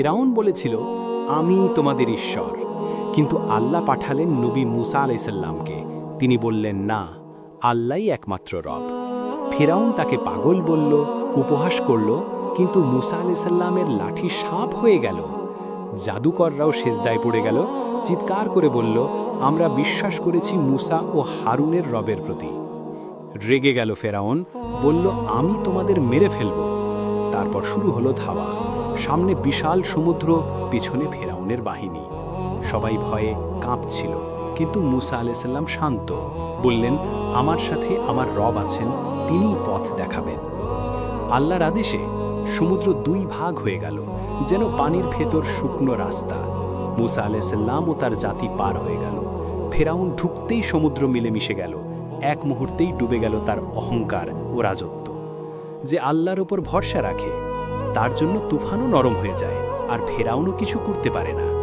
ফেরাউন বলেছিল, আমি তোমাদের ঈশ্বর। কিন্তু আল্লাহ পাঠালেন নবী মুসা আলাইসাল্লামকে তিনি বললেন, না, আল্লাহই একমাত্র রব। ফেরাউন তাকে পাগল বলল, উপহাস করল, কিন্তু মুসা আলাইসাল্লামের লাঠি সাপ হয়ে গেল। জাদুকররাও সেজদায় পড়ে গেল। চিৎকার করে বলল, আমরা বিশ্বাস করেছি মুসা ও হারুনের রবের প্রতি। রেগে গেল ফেরাউন, বলল, আমি তোমাদের মেরে ফেলব। তারপর শুরু হলো ধাওয়া। সামনে বিশাল সমুদ্র, পিছনে ফেরাউনের বাহিনী। সবাই ভয়ে কাঁপছিল, কিন্তু মুসা আলাইসাল্লাম শান্ত। বললেন, আমার সাথে আমার রব আছেন, তিনিই পথ দেখাবেন। আল্লাহর আদেশে সমুদ্র দুই ভাগ হয়ে গেল, যেন পানির ভেতর শুকনো রাস্তা। মুসা আলাইসাল্লাম ও তার জাতি পার হয়ে গেল। ফেরাউন ঢুকতেই সমুদ্র মিলে মিশে গেল, এক মুহূর্তেই ডুবে গেল তার অহংকার ও রাজত্ব। যে আল্লাহর ওপর ভরসা রাখে তার জন্য তুফানও নরম হয়ে যায় আর ফেরাউনও কিছু করতে পারে না।